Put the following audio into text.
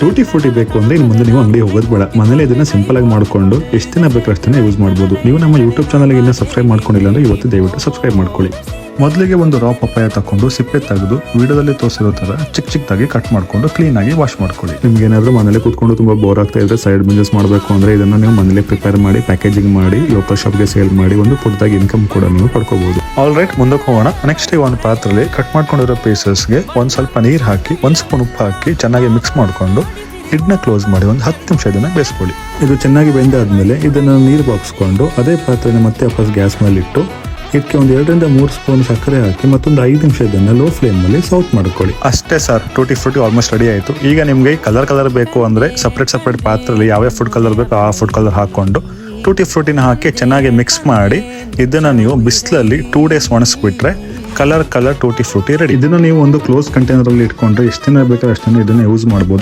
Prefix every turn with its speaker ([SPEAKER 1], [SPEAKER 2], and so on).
[SPEAKER 1] Tutti Frooti ಬೇಕು ಅಂದ್ರೆ ಇನ್ನು ಮುಂದೆ ನೀವು ಅಂಗಡಿ ಹೋಗೋದು ಬೇಡ. ಮನೇಲಿ ಇದನ್ನ ಸಿಂಪಲ್ ಆಗಿ ಮಾಡ್ಕೊಂಡು ಎಷ್ಟು ದಿನ ಬೇಕಾದ್ರೆ ಯೂಸ್ ಮಾಡ್ಬೋದು. ನೀವು ನಮ್ಮ ಯೂಟ್ಯೂಬ್ ಚಾನಲ್ಗೆ ಇನ್ನೂ ಸಬ್ಸ್ಕ್ರೈಬ್ ಮಾಡ್ಕೊಂಡಿಲ್ಲ ಅಂದ್ರೆ ಇವತ್ತು ದಯವಿಟ್ಟು ಸಬ್ಸ್ಕ್ರೈಬ್ ಮಾಡ್ಕೊಳ್ಳಿ. ಮೊದಲಿಗೆ ಒಂದು ರಾ ಪಪ್ಪಾಯ ತಕೊಂಡು ಸಿಪ್ಪೆ ತೆಗೆದು ವಿಡಿಯೋದಲ್ಲಿ ತೋರಿಸಿರೋ ತರ ಚಿಕ್ಕ ಚಿಕ್ಕದಾಗಿ ಕಟ್ ಮಾಡ್ಕೊಂಡು ಕ್ಲೀನ್ ಆಗಿ ವಾಶ್ ಮಾಡ್ಕೊಳ್ಳಿ. ನಿಮ್ಗೆ ಏನಾದ್ರೂ ಮನೇಲಿ ಕುತ್ಕೊಂಡು ತುಂಬಾ ಬೋರ್ ಆಗ್ತಾ ಇದ್ರೆ ಸೈಡ್ ಬಿಸ್ನೆಸ್ ಮಾಡಬೇಕು ಅಂದ್ರೆ ಇದನ್ನ ನೀವು ಮನೇಲಿ ಪ್ರಿಪೇರ್ ಮಾಡಿ ಪ್ಯಾಕೇಜಿಂಗ್ ಮಾಡಿ ಲೋಕಲ್ ಶಾಪ್ಗೆ ಸೇಲ್ ಮಾಡಿ ಒಂದು ಪುಟ್ಟದಾಗಿ ಇನ್ಕಮ್ ಕೂಡ ನೀವು ಪಡ್ಕೋಬಹುದು ಆಲ್ ರೈಟ್ ಮುಂದಕ್ಕೆ ಹೋಗೋಣ. ನೆಕ್ಸ್ಟ್ ಒಂದು ಪಾತ್ರೆಯಲ್ಲಿ ಕಟ್ ಮಾಡ್ಕೊಂಡಿರೋ ಪೀಸಸ್ಗೆ ಒಂದ್ ಸ್ವಲ್ಪ ನೀರು ಹಾಕಿ ಒಂದ್ ಸ್ಪೂನ್ ಉಪ್ಪು ಹಾಕಿ ಚೆನ್ನಾಗಿ ಮಿಕ್ಸ್ ಮಾಡ್ಕೊಂಡು ಹಿಡ್ನ ಕ್ಲೋಸ್ ಮಾಡಿ ಒಂದು ಹತ್ತು ನಿಮಿಷ ಇದನ್ನ ಬೇಯಿಸ್ಕೊಳ್ಳಿ. ಇದು ಚೆನ್ನಾಗಿ ಬೆಂದಾದ್ಮೇಲೆ ಇದನ್ನ ನೀರು ಬಾಕ್ಸ್ಕೊಂಡು ಅದೇ ಪಾತ್ರೆನ ಮತ್ತೆ ವಾಪಸ್ ಗ್ಯಾಸ್ ಮೇಲೆ ಇಟ್ಟು ಇದಕ್ಕೆ ಒಂದು ಎರಡರಿಂದ ಮೂರು ಸ್ಪೂನ್ ಸಕ್ಕರೆ ಹಾಕಿ ಮತ್ತೊಂದು ಐದು ನಿಮಿಷ ಇದನ್ನು ಲೋ ಫ್ಲೇಮ್ ಅಲ್ಲಿ ಸೌತ್ ಮಾಡ್ಕೊಳ್ಳಿ. ಅಷ್ಟೇ sir tutti frutti almost ready ಆಯಿತು. ಈಗ ನಿಮಗೆ ಕಲರ್ ಕಲರ್ ಬೇಕು ಅಂದ್ರೆ ಸಪ್ರೇಟ್ ಸಪ್ರೇಟ್ ಪಾತ್ರೆಯಲ್ಲಿ ಯಾವ ಫುಡ್ ಕಲರ್ ಬೇಕು ಆ ಫುಡ್ ಕಲರ್ ಹಾಕೊಂಡು ಟೂಟಿ ಫ್ರೂಟಿನ ಹಾಕಿ ಚೆನ್ನಾಗಿ ಮಿಕ್ಸ್ ಮಾಡಿ ಇದನ್ನ ನೀವು ಬಿಸಿಲಲ್ಲಿ two days ಒಣಗಿಸ್ಬಿಟ್ರೆ colour colour tutti frutti ready ಇದನ್ನ ನೀವು ಒಂದು ಕ್ಲೋಸ್ ಕಂಟೈನರ್ ಅಲ್ಲಿ ಇಟ್ಕೊಂಡ್ರೆ ಎಷ್ಟು ದಿನ ಬೇಕಾದ್ರೆ ಅಷ್ಟು ದಿನ ಇದನ್ನ ಯೂಸ್ ಮಾಡ್ಬೋದು.